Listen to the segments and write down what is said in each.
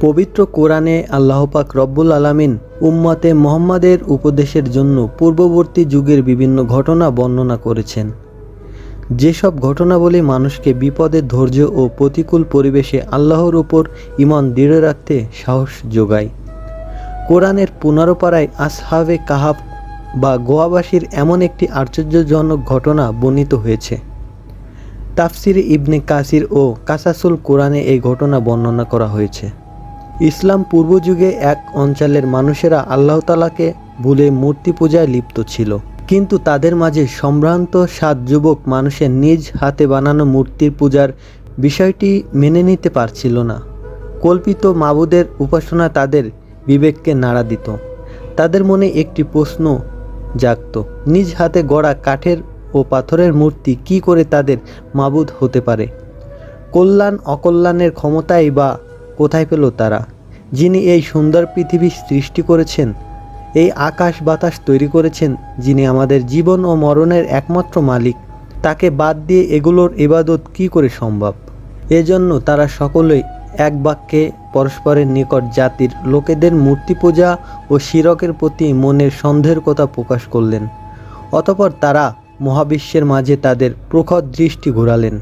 পবিত্র কোরআনে আল্লাহপাক রব্বুল আলামিন উম্মতে মোহাম্মদের উপদেশের জন্য পূর্ববর্তী যুগের বিভিন্ন ঘটনা বর্ণনা করেছেন। যেসব ঘটনাবলী মানুষকে বিপদের ধৈর্য ও প্রতিকূল পরিবেশে আল্লাহর উপর ইমান দৃঢ় রাখতে সাহস যোগায়। কোরআনের পনেরো পাড়ায় আসহাবে কাহাব বা গোয়াবাসীর এমন একটি আশ্চর্যজনক ঘটনা বর্ণিত হয়েছে। তাফসিরে ইবনে কাসির ও কাসাসুল কোরআনে এই ঘটনা বর্ণনা করা হয়েছে। ইসলাম পূর্ব যুগে এক অঞ্চলের মানুষেরা আল্লাহ তালাকে ভুলে মূর্তি পূজায় লিপ্ত ছিল। কিন্তু তাদের মাঝে সম্ভ্রান্ত সাত যুবক মানুষের নিজ হাতে বানানো মূর্তির পূজার বিষয়টি মেনে নিতে পারছিল না। কল্পিত মাবুদের উপাসনা তাদের বিবেককে নাড়া দিত। তাদের মনে একটি প্রশ্ন জাগত, নিজ হাতে গড়া কাঠের ও পাথরের মূর্তি কি করে তাদের মাবুদ হতে পারে? কল্যাণ অকল্যাণের ক্ষমতাই বা কোথায় পেল তারা? যিনি এই সুন্দর পৃথিবী সৃষ্টি করেছেন, এই আকাশ বাতাস তৈরি করেছেন, যিনি আমাদের জীবন ও মরণের একমাত্র মালিক, তাকে বাদ দিয়ে এগুলোর ইবাদত কি করে সম্ভব? এজন্য তারা সকলেই এক বাক্যে পরস্পরের নিকট জাতির লোকেদের মূর্তি পূজা ও শিরকের প্রতি মনের সন্দেহের কথা প্রকাশ করলেন। অতপর তারা মহাবিশ্বের মাঝে তাদের প্রখর দৃষ্টি ঘোরালেন।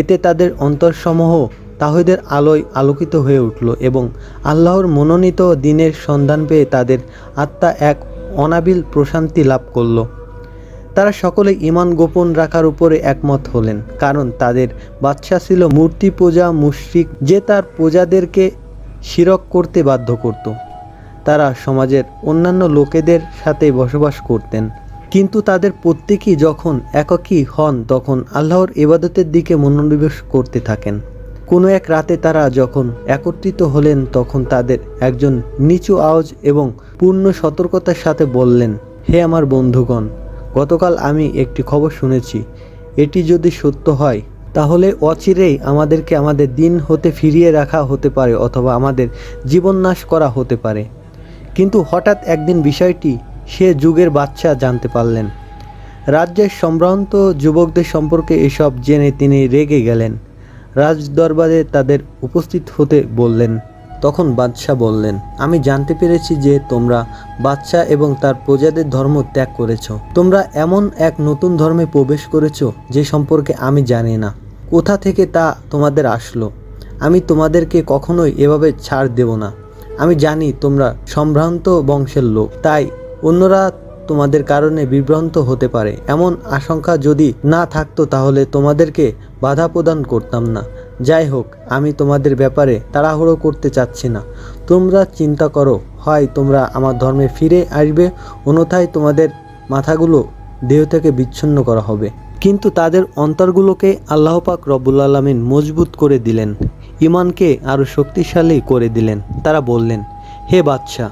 এতে তাদের অন্তরসমূহ তাহিদের আলোয় আলোকিত হয়ে উঠল এবং আল্লাহর মনোনীত দিনের সন্ধান পেয়ে তাদের আত্মা এক অনাবিল প্রশান্তি লাভ করল। তারা সকলে ইমান গোপন রাখার উপরে একমত হলেন, কারণ তাদের বাদশা ছিল মূর্তি পূজা মুশরিক যে তার প্রজাদেরকে শিরক করতে বাধ্য করত। তারা সমাজের অন্যান্য লোকেদের সাথে বসবাস করতেন, কিন্তু তাদের প্রত্যেকেই যখন একাকী হন তখন আল্লাহর ইবাদতের দিকে মনোনিবেশ করতে থাকেন। কোনো এক রাতে তারা যখন একত্রিত হলেন, তখন তাদের একজন নিচু আওয়াজ এবং পূর্ণ সতর্কতার সাথে বললেন, হে আমার বন্ধুগণ, গতকাল আমি একটি খবর শুনেছি। এটি যদি সত্য হয়, তাহলে অচিরেই আমাদেরকে আমাদের দিন হতে ফিরিয়ে রাখা হতে পারে অথবা আমাদের জীবন নাশ করা হতে পারে। কিন্তু হঠাৎ একদিন বিষয়টি সে যুগের বাচ্চা জানতে পারলেন। রাজ্যের সম্ভ্রান্ত যুবকদের সম্পর্কে এসব জেনে তিনি রেগে গেলেন। রাজদরবারে তাদের উপস্থিত হতে বললেন। তখন বাদশাহ বললেন, আমি জানতে পেরেছি যে তোমরা বাদশাহ এবং তার প্রজাদের ধর্ম ত্যাগ করেছ। তোমরা এমন এক নতুন ধর্মে প্রবেশ করেছ যে সম্পর্কে আমি জানি না। কোথা থেকে তা তোমাদের আসলো? আমি তোমাদেরকে কখনোই এভাবে ছাড় দেব না। আমি জানি তোমরা সম্ভ্রান্ত বংশের লোক। তাই অন্যরা তোমাদের কারণে বিভ্রান্ত হতে পারে। এমন আশঙ্কা যদি না থাকতো তাহলে তোমাদেরকে বাধা প্রদান করতাম না। যাই হোক, আমি তোমাদের ব্যাপারে তাড়াহুড়ো করতে চাচ্ছি না। তোমরা চিন্তা করো, হয় তোমরা আমার ধর্মে ফিরে আসবে, অন্যথায় তোমাদের মাথাগুলো দেহ থেকে বিচ্ছিন্ন করা হবে। কিন্তু তাদের অন্তরগুলোকে আল্লাহপাক রব্বুল আলমিন মজবুত করে দিলেন। ইমানকে আরও শক্তিশালী করে দিলেন। তারা বললেন, হে বাদশাহ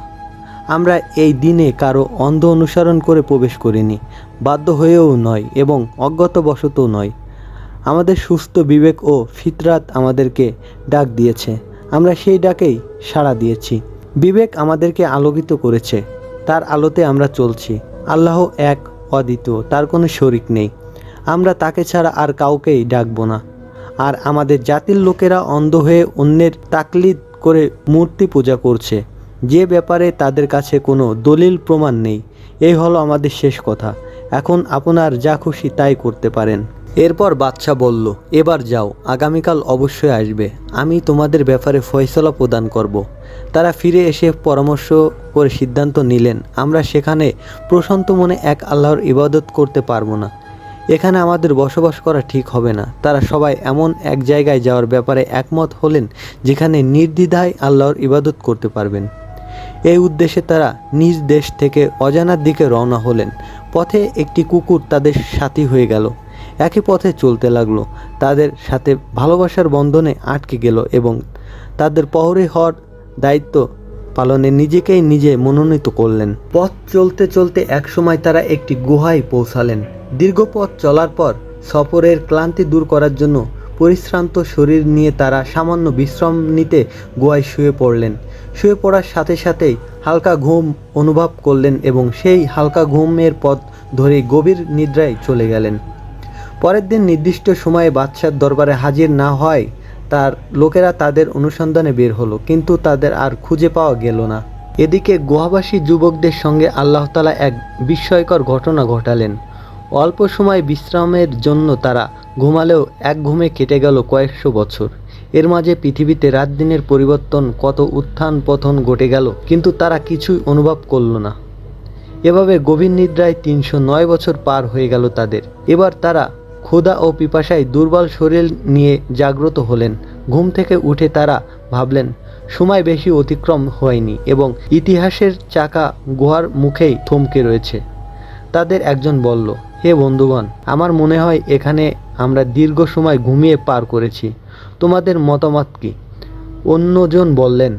আমরা এই দিনে কারও অন্ধ অনুসরণ করে প্রবেশ করিনি, বাধ্য হয়েও নয় এবং অজ্ঞাতবশতও নয়। আমাদের সুস্থ বিবেক ও ফিতরাত আমাদেরকে ডাক দিয়েছে। আমরা সেই ডাকেই সাড়া দিয়েছি। বিবেক আমাদেরকে আলোকিত করেছে। তার আলোতে আমরা চলছি। আল্লাহ এক, অদ্বিতীয়, তার কোনো শরিক নেই। আমরা তাকে ছাড়া আর কাউকেই ডাকবো না। আর আমাদের জাতির লোকেরা অন্ধ হয়ে অন্যের তাকলিদ করে মূর্তি পূজা করছে। যে ব্যাপারে তাদের কাছে কোনো দলিল প্রমাণ নেই, এই হলো আমাদের শেষ কথা। এখন আপনার যা খুশি তাই করতে পারেন। এরপর বাচ্চা বলল, এবার যাও, আগামীকাল অবশ্যই আসবে। আমি তোমাদের ব্যাপারে ফয়সলা প্রদান করব। তারা ফিরে এসে পরামর্শ করে সিদ্ধান্ত নিলেন, আমরা সেখানে প্রশান্ত মনে এক আল্লাহর ইবাদত করতে পারব না। এখানে আমাদের বসবাস করা ঠিক হবে না। তারা সবাই এমন এক জায়গায় যাওয়ার ব্যাপারে একমত হলেন, যেখানে নির্দ্বিধায় আল্লাহর ইবাদত করতে পারবেন। এই উদ্দেশ্যে তারা নিজ দেশ থেকে অজানার দিকে রওনা হলেন। পথে একটি কুকুর তাদের সাথী হয়ে গেল। একই পথে চলতে লাগল। তাদের সাথে ভালোবাসার বন্ধনে আটকে গেল এবং তাদের পহরে হওয়ার দায়িত্ব পালনে নিজেকেই নিজে মনোনীত করলেন। পথ চলতে চলতে একসময় তারা একটি গুহায় পৌঁছালেন। দীর্ঘ পথ চলার পর সফরের ক্লান্তি দূর করার জন্য পরিশ্রান্ত শরীর নিয়ে তারা সামান্য বিশ্রাম নিতে গোয়ায় শুয়ে পড়লেন। শুয়ে পড়ার সাথে সাথেই হালকা ঘুম অনুভব করলেন এবং সেই হালকা ঘুমের পথ ধরে গভীর নিদ্রায় চলে গেলেন। পরের দিন নির্দিষ্ট সময়ে বাদশার দরবারে হাজির না হয় তার লোকেরা তাদের অনুসন্ধানে বের হলো, কিন্তু তাদের আর খুঁজে পাওয়া গেল না। এদিকে গুহাবাসী যুবকদের সঙ্গে আল্লাহতালা এক বিস্ময়কর ঘটনা ঘটালেন। অল্প সময় বিশ্রামের জন্য তারা ঘুমালেও এক ঘুমে কেটে গেল কয়েকশো বছর। এর মাঝে পৃথিবীতে রাত দিনের পরিবর্তন কত উত্থান পতন ঘটে গেল কিন্তু তারা কিছুই অনুভব করল না। এভাবে গভীর নিদ্রায় তিনশো নয় বছর পার হয়ে গেল তাদের। এবার তারা ক্ষুধা ও পিপাসায় দুর্বল শরীর নিয়ে জাগ্রত হলেন। ঘুম থেকে উঠে তারা ভাবলেন, সময় বেশি অতিক্রম হয়নি এবং ইতিহাসের চাকা গুহার মুখেই থমকে রয়েছে। তাদের একজন বলল, হে বন্ধুগণ, আমার মনে হয় এখানে আমরা দীর্ঘ সময় ঘুমিয়ে পার করেছি। তোমাদের মতামত কি? অন্যজন বললেন,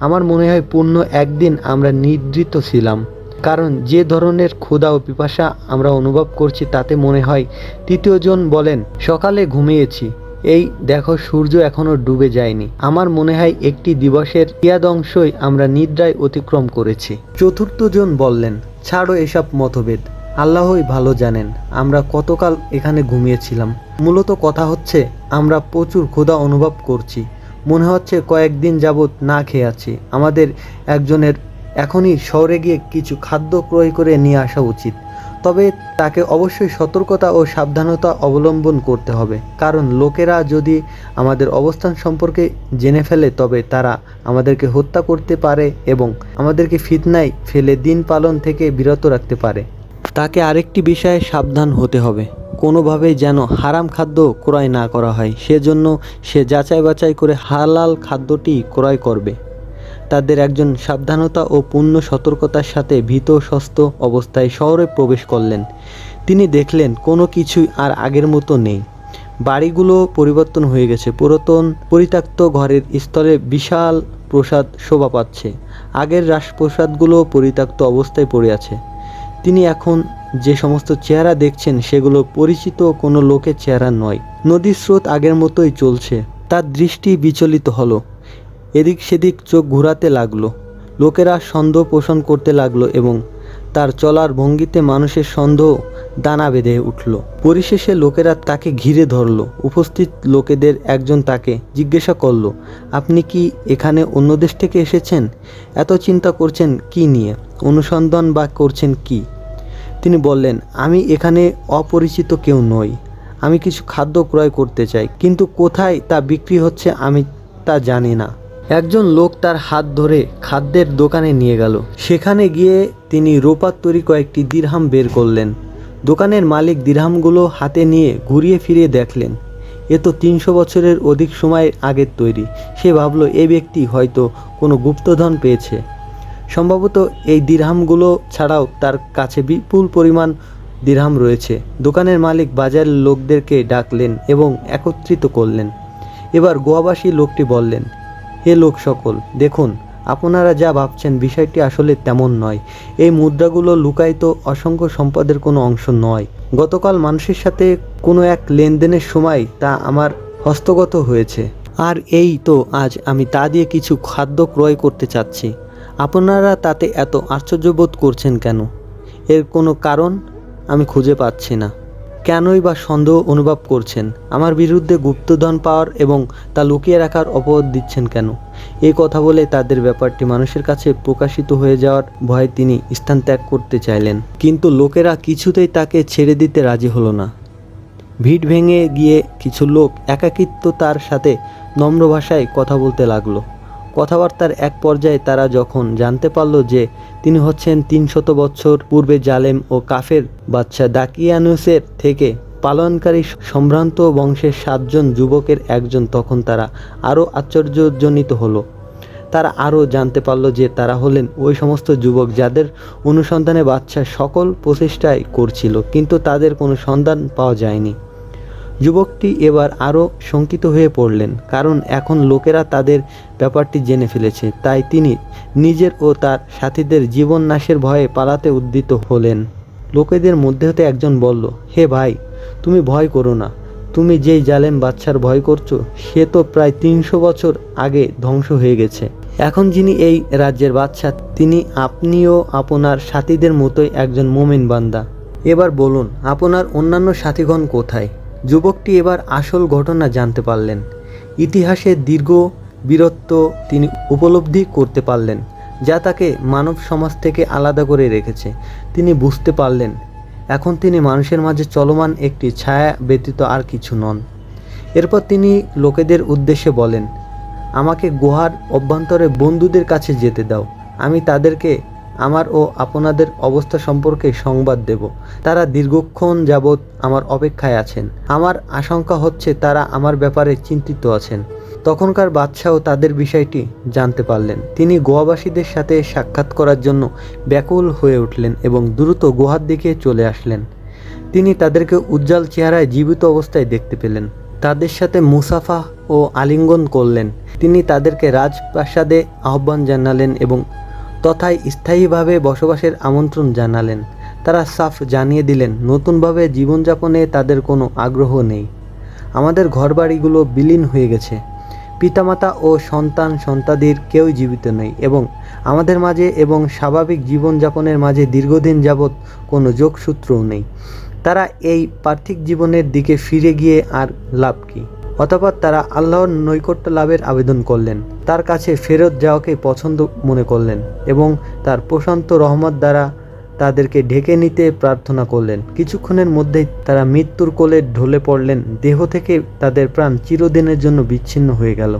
আমার মনে হয় পূর্ণ একদিন আমরা নিদ্রিত ছিলাম, কারণ যে ধরনের ক্ষুধা ও পিপাসা আমরা অনুভব করছি তাতে মনে হয়। তৃতীয়জন বলেন, সকালে ঘুমিয়েছি। এই দেখো সূর্য এখনও ডুবে যায়নি। আমার মনে হয় একটি দিবসের তিয়াদংশই আমরা নিদ্রায় অতিক্রম করেছি। চতুর্থজন বললেন, ছাড়ো এসব মতভেদ। আল্লাহই ভালো জানেন, আমরা কতকাল এখানে ঘুমিয়েছিলাম। মূলত কথা হচ্ছে, আমরা প্রচুর ক্ষুধা অনুভব করছি। মনে হচ্ছে কয়েকদিন যাবৎ না খেয়ে আছি। আমাদের একজনের এখনই শহরে গিয়ে কিছু খাদ্য ক্রয় করে নিয়ে আসা উচিত। তবে তাকে অবশ্যই সতর্কতা ও সাবধানতা অবলম্বন করতে হবে। কারণ লোকেরা যদি আমাদের অবস্থান সম্পর্কে জেনে ফেলে, তবে তারা আমাদেরকে হত্যা করতে পারে এবং আমাদেরকে ফিতনায় ফেলে দিন পালন থেকে বিরত রাখতে পারে। তাকে আরেকটি বিষয়ে সাবধান হতে হবে। কোনোভাবেই যেন হারাম খাদ্য ক্রয় না করা হয়, সেজন্য সে যাচাই বাছাই করে হালাল খাদ্যটি ক্রয় করবে। তাদের একজন সাবধানতা ও পূর্ণ সতর্কতার সাথে ভীত সস্ত অবস্থায় শহরে প্রবেশ করলেন। তিনি দেখলেন কোনো কিছুই আর আগের মতো নেই। বাড়িগুলো পরিবর্তন হয়ে গেছে। পুরাতন, পরিত্যক্ত ঘরের স্তরে বিশাল প্রসাদ শোভা পাচ্ছে। আগের রাজপ্রসাদগুলো পরিত্যক্ত অবস্থায় পড়ে আছে। তিনি এখন যে সমস্ত চেহারা দেখছেন, সেগুলো পরিচিত কোনো লোকের চেহারা নয়। নদীর স্রোত আগের মতোই চলছে। তার দৃষ্টি বিচলিত হলো। এদিক সেদিক চোখ ঘোরাতে লাগল। লোকেরা সন্দেহ পোষণ করতে লাগল এবং তার চলার ভঙ্গিতে মানুষের সন্দেহ দানা বেঁধে উঠল। পরিশেষে লোকেরা তাকে ঘিরে ধরলো। উপস্থিত লোকেদের একজন তাকে জিজ্ঞাসা করল, আপনি কি এখানে অন্য দেশ থেকে এসেছেন? এত চিন্তা করছেন কি নিয়ে? অনুসন্ধান বা করছেন কি? তিনি বললেন, আমি এখানে অপরিচিত কেউ নই। আমি কিছু খাদ্য ক্রয় করতে চাই, কিন্তু কোথায় তা বিক্রি হচ্ছে আমি তা জানি না। একজন লোক তার হাত ধরে খাদ্যের দোকানে নিয়ে গেল। সেখানে গিয়ে তিনি রোপার তৈরি কয়েকটি দিরহাম বের করলেন। দোকানের মালিক দিরহামগুলো হাতে নিয়ে ঘুরিয়ে ফিরিয়ে দেখলেন। এ তো তিনশো বছরের অধিক সময় আগের তৈরি। সে ভাবল, এ ব্যক্তি হয়তো কোনো গুপ্তধন পেয়েছে। সম্ভবত এই দিরহামগুলো ছাড়াও তার কাছে বিপুল পরিমাণ দিরহাম রয়েছে। দোকানের মালিক বাজারের লোকদেরকে ডাকলেন এবং একত্রিত করলেন। এবার গোয়াবাসী লোকটি বললেন হে লোক সকল দেখুন, আপনারা যা ভাবছেন বিষয়টি আসলে তেমন নয়। এই মুদ্রাগুলো লুকায়িত অসংখ্য সম্পদের কোনো অংশ নয়। গতকাল মানুষের সাথে কোনো এক লেনদেনের সময় তা আমার হস্তগত হয়েছে। আর এই তো আজ আমি তা দিয়ে কিছু খাদ্য ক্রয় করতে চাচ্ছি। আপনারা তাতে এত আশ্চর্যবোধ করছেন কেন? এর কোনো কারণ আমি খুঁজে পাচ্ছি না। কেনই বা সন্দেহ অনুভব করছেন? আমার বিরুদ্ধে গুপ্তধন পাওয়ার এবং তা লুকিয়ে রাখার অপবাদ দিচ্ছেন কেন? এই কথা বলে তাদের ব্যাপারটি মানুষের কাছে প্রকাশিত হয়ে যাওয়ার ভয়ে তিনি স্থান ত্যাগ করতে চাইলেন। কিন্তু লোকেরা কিছুতেই তাকে ছেড়ে দিতে রাজি হলো না। ভিড় ভেঙে গিয়ে কিছু লোক একাকিত্ব তার সাথে নম্র ভাষায় কথা বলতে লাগল। কথাবার্তার এক পর্যায়ে তারা যখন জানতে পারল যে তিনি হচ্ছেন তিনশত বছর পূর্বে জালেম ও কাফের বাচ্চা দাকিয়ানুসের থেকে পালনকারী সম্ভ্রান্ত বংশের সাতজন যুবকের একজন তখন তারা আরও আশ্চর্যজনিত হলো। তারা আরও জানতে পারল যে তারা হলেন ওই সমস্ত যুবক যাদের অনুসন্ধানে বাচ্চা সকল প্রচেষ্টাই করছিল, কিন্তু তাদের কোনো সন্ধান পাওয়া যায়নি। যুবকটি এবার আরও শঙ্কিত হয়ে পড়লেন, কারণ এখন লোকেরা তাদের ব্যাপারটি জেনে ফেলেছে। তাই তিনি নিজের ও তার সাথীদের জীবন নাশের ভয়ে পালাতে উদ্যত হলেন। লোকেদের মধ্যে হতে একজন বলল, হে ভাই, তুমি ভয় করো না। তুমি যেই জালেম বাচ্চার ভয় করছ, সে তো প্রায় তিনশো বছর আগে ধ্বংস হয়ে গেছে। এখন যিনি এই রাজ্যের বাচ্চা তিনি আপনিও আপনার সাথীদের মতোই একজন মোমেন বান্দা। এবার বলুন, আপনার অন্যান্য সাথীগণ কোথায়? যুবকটি এবার আসল ঘটনা জানতে পারলেন। ইতিহাসের দীর্ঘ বীরত্ব তিনি উপলব্ধি করতে পারলেন, যা তাকে মানব সমাজ থেকে আলাদা করে রেখেছে। তিনি বুঝতে পারলেন, এখন তিনি মানুষের মাঝে চলমান একটি ছায়া ব্যতীত আর কিছু নন। এরপর তিনি লোকেদের উদ্দেশ্যে বলেন, আমাকে গুহার অভ্যন্তরে বন্ধুদের কাছে যেতে দাও। আমি তাদেরকে আমার ও আপনাদের অবস্থা সম্পর্কে সংবাদ দেব। তারা দীর্ঘক্ষণ যাবৎ আমার অপেক্ষায় আছেন। আমার আশঙ্কা হচ্ছে তারা আমার ব্যাপারে চিন্তিত আছেন। তখনকার বাদশাও তাদের বিষয়টি জানতে পারলেন। তিনি গোয়াবাসীদের সাথে সাক্ষাৎ করার জন্য ব্যাকুল হয়ে উঠলেন এবং দ্রুত গুহার দিকে চলে আসলেন। তিনি তাদেরকে উজ্জ্বল চেহারায় জীবিত অবস্থায় দেখতে পেলেন। তাদের সাথে মুসাফা ও আলিঙ্গন করলেন। তিনি তাদেরকে রাজপ্রাসাদে আহ্বান জানালেন এবং তথায় স্থায়ীভাবে বসবাসের আমন্ত্রণ জানালেন। তারা সাফ জানিয়ে দিলেন, নতুনভাবে জীবনযাপনে তাদের কোনো আগ্রহ নেই। আমাদের ঘরবাড়িগুলো বিলীন হয়ে গেছে। পিতামাতা ও সন্তান সন্তাদির কেউই জীবিত নেই এবং আমাদের মাঝে এবং স্বাভাবিক জীবনযাপনের মাঝে দীর্ঘদিন যাবৎ কোনো যোগসূত্রও নেই। তারা এই পার্থিক জীবনের দিকে ফিরে গিয়ে আর লাভ কি? অতপর তারা আল্লাহর নৈকট্য লাভের আবেদন করলেন। তার কাছে ফেরত যাওয়াকে পছন্দ মনে করলেন এবং তার প্রশান্ত রহমত দ্বারা তাদেরকে ঢেকে নিতে প্রার্থনা করলেন। কিছুক্ষণের মধ্যেই তারা মৃত্যুর কোলে ঢলে পড়লেন। দেহ থেকে তাদের প্রাণ চিরদিনের জন্য বিচ্ছিন্ন হয়ে গেল।